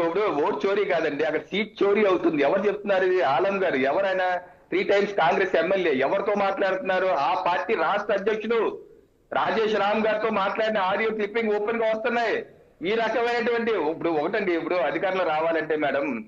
ఇప్పుడు ఓట్ చోరీ కాదండి. అక్కడ సీట్ చోరీ అవుతుంది. ఎవరు చెప్తున్నారు ఇది? ఆలం గారు. ఎవరైనా త్రీ టైమ్స్ కాంగ్రెస్ ఎమ్మెల్యే ఎవరితో మాట్లాడుతున్నారు? ఆ పార్టీ రాష్ట్ర అధ్యక్షుడు రాజేష్ రామ్ గారితో మాట్లాడిన ఆడియో క్లిప్పింగ్ ఓపెన్గా వస్తున్నాయి. ఈ రకమైనటువంటి ఇప్పుడు ఒకటండి. ఇప్పుడు అధికారంలో రావాలంటే మేడం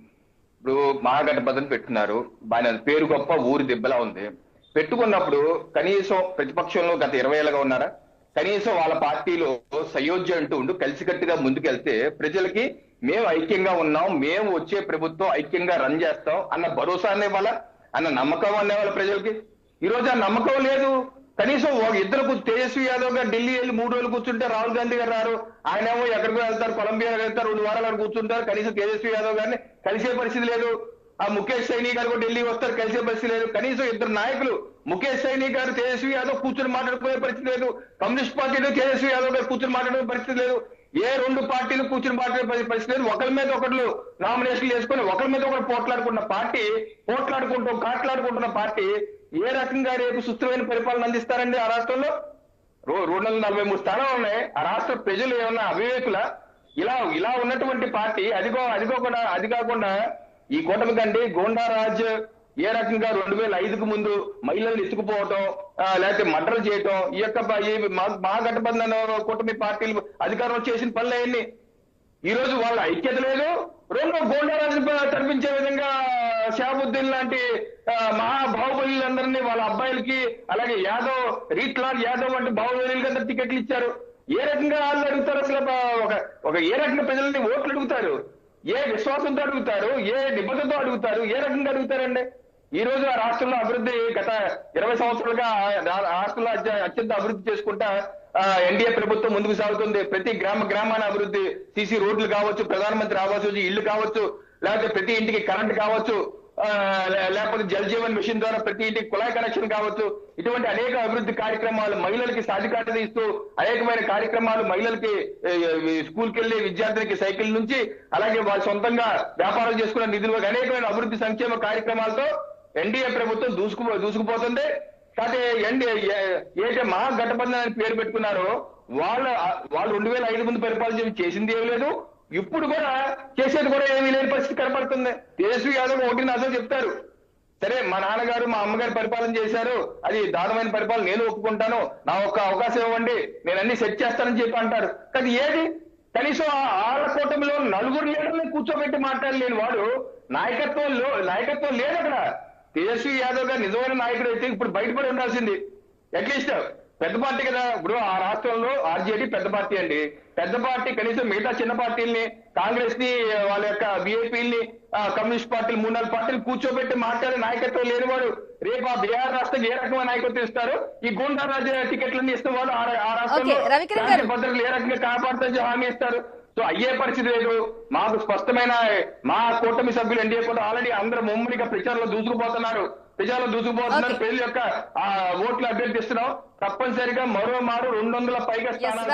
ఇప్పుడు మహాగఠబంధన్ పెట్టున్నారు. బాగా పేరు గొప్ప ఊరి దెబ్బలా ఉంది. పెట్టుకున్నప్పుడు కనీసం ప్రతిపక్షంలో గత ఇరవై ఏళ్ళగా ఉన్నారా? కనీసం వాళ్ళ పార్టీలో సయోధ్య అంటూ ఉండు కలిసికట్టుగా ముందుకెళ్తే ప్రజలకి మేము ఐక్యంగా ఉన్నాం మేము వచ్చే ప్రభుత్వం ఐక్యంగా రన్ చేస్తాం అన్న భరోసా అనేవాళ్ళ అన్న నమ్మకం అనేవాళ్ళ ప్రజలకి? ఈ రోజు ఆ నమ్మకం లేదు. కనీసం ఒక ఇద్దరు తేజస్వి యాదవ్ గారు ఢిల్లీ వెళ్ళి మూడు రోజులు కూర్చుంటే రాహుల్ గాంధీ గారు రారు. ఆయన ఏమో ఎక్కడికో వెళ్తారు కొలంబియా వెళ్తారు రెండు వారాలు అక్కడ కూర్చుంటారు. కనీసం తేజస్వి యాదవ్ గారిని కలిసే పరిస్థితి లేదు. ఆ ముఖేష్ సైని గారు ఢిల్లీ వస్తారు కలిసే పరిస్థితి లేదు. కనీసం ఇద్దరు నాయకులు ముఖేష్ సైని గారు తేజస్వి యాదవ్ కూర్చుని మాట్లాడుకునే పరిస్థితి లేదు. కమ్యూనిస్ట్ పార్టీలో తేజస్వి యాదవ్ గారు కూర్చుని మాట్లాడుకునే పరిస్థితి లేదు. ఏ రెండు పార్టీలు కూర్చుని మాట్లాడే పరిస్థితి లేదు. ఒకరి మీద ఒకళ్ళు నామినేషన్లు వేసుకొని ఒకరి మీద ఒకరు పోట్లాడుకున్న పార్టీ పోట్లాడుకుంటూ కాట్లాడుకుంటున్న పార్టీ ఏ రకంగా రేపు సుస్థిరమైన పరిపాలన అందిస్తారండి ఆ రాష్ట్రంలో? రెండు వందల నలభై మూడు స్థానాలు ఉన్నాయి. ఆ రాష్ట్ర ప్రజలు ఏమన్నా అవివేకుల? ఇలా ఇలా ఉన్నటువంటి పార్టీ అదిగో అదిగోకుండా అది కాకుండా ఈ కూటమి కంటే గోండారాజ్ ఏ రకంగా రెండు వేల ఐదుకు ముందు మహిళల్ని ఎత్తుకుపోవటం లేకపోతే మర్డర్లు చేయటం ఈ యొక్క మా- మహాగఠబంధన్ కూటమి పార్టీలు అధికారంలో చేసిన పనులు అయ్యింది ఈ రోజు వాళ్ళ ఐక్యత లేదు. రెండు గోండారాజు తరపించే విధంగా షాబుద్దీన్ లాంటి ఆ, వాళ్ళ అబ్బాయిలకి అలాగే యాదవ్ రీట్లాల్ యాదవ్ వంటి బాహుబలికి అందరు టికెట్లు ఇచ్చారు. ఏ రకంగా వాళ్ళు అడుగుతారు అసలు? ఒక ఒక ఏ రకంగా ప్రజల్ని ఓట్లు అడుగుతారు? ఏ విశ్వాసంతో అడుగుతారు? ఏ నిబద్ధతో అడుగుతారు? ఏ రకంగా అడుగుతారండి? ఈ రోజు ఆ రాష్ట్రంలో అభివృద్ధి గత ఇరవై సంవత్సరాలుగా రాష్ట్రంలో అత్యంత అభివృద్ధి చేసుకుంటా ఎన్డీఏ ప్రభుత్వం ముందుకు సాగుతుంది. ప్రతి గ్రామ గ్రామాన అభివృద్ధి సీసీ రోడ్లు కావచ్చు ప్రధానమంత్రి ఆవాస్ యోజన ఇల్లు కావచ్చు లేకపోతే ప్రతి ఇంటికి కరెంట్ కావచ్చు లేకపోతే జల్ జీవన్ మిషన్ ద్వారా ప్రతి ఇంటికి కుళాయి కనెక్షన్ కావచ్చు. ఇటువంటి అనేక అభివృద్ధి కార్యక్రమాలు మహిళలకి సాధికారత ఇస్తూ అనేకమైన కార్యక్రమాలు మహిళలకి స్కూల్కి వెళ్ళే విద్యార్థులకి సైకిల్ నుంచి అలాగే వాళ్ళు సొంతంగా వ్యాపారం చేసుకున్న నిధులు అనేకమైన అభివృద్ధి సంక్షేమ కార్యక్రమాలతో ఎన్డీఏ ప్రభుత్వం దూసుకు దూసుకుపోతుంది. కాకపోతే ఎన్డీఏ ఏదైతే మహాగఠబంధన్ అని పేరు పెట్టుకున్నారో వాళ్ళ వాళ్ళు రెండు వేల ఐదు ముందు పరిపాలన చేసింది ఏమీ లేదు. ఇప్పుడు కూడా చేసేది కూడా ఏమీ లేదు. పరిస్థితి కనపడుతుంది. తేజస్వి యాదవ్ ఒకటి నాతో చెప్తారు. సరే మా నాన్నగారు మా అమ్మగారు పరిపాలన చేశారు. అది దారుణమైన పరిపాలన. నేను ఒప్పుకుంటాను. నా ఒక్క అవకాశం ఇవ్వండి. నేను అన్ని సెట్ చేస్తానని చెప్పి అంటారు. కానీ ఏది? కనీసం ఆ ఆళ్ళ కూటమిలో నలుగురు లీడర్ని కూర్చోబెట్టి మాట్లాడలేని వాడు నాయకత్వం నాయకత్వం లేదు అక్కడ తేజస్వి యాదవ్ గారు నిజమైన నాయకుడు అయితే ఇప్పుడు బయటపడి ఉండాల్సింది. అట్లీస్ట్ పెద్ద పార్టీ కదా. ఇప్పుడు ఆ రాష్ట్రంలో ఆర్జేడీ పెద్ద పార్టీ అండి. పెద్ద పార్టీ కనీసం మిగతా చిన్న పార్టీల్ని కాంగ్రెస్ని వాళ్ళ యొక్క బీఏపీని కమ్యూనిస్ట్ పార్టీలు మూడు నాలుగు పార్టీలు కూర్చోబెట్టి మాట్లాడే నాయకత్వం లేనివాడు రేపు ఆ బీహార్ రాష్ట్రం ఏ రకమైన నాయకత్వం ఇస్తారు? ఈ గుండా రాజ టికెట్లన్నీ ఇస్తున్న వాళ్ళు ఆ రాష్ట్రంలో భద్రతలు ఏ రకంగా కాపాడుతుందని హామీ ఇస్తారు. సో అయ్యే పరిస్థితి లేదు. మాకు స్పష్టమైన మా కూటమి సభ్యులు ఎన్డీఏ కూడా ఆల్రెడీ అందరూ ముమ్మడిగా ప్రచారంలో దూసుకుపోతున్నారు. ప్రచారంలో దూసుకుపోతున్నారు. ప్రజల యొక్క ఆ ఓట్లు అభ్యర్థిస్తున్నాం తప్పనిసరిగా మరో మారు రెండు వందల పైగా స్థానాలు.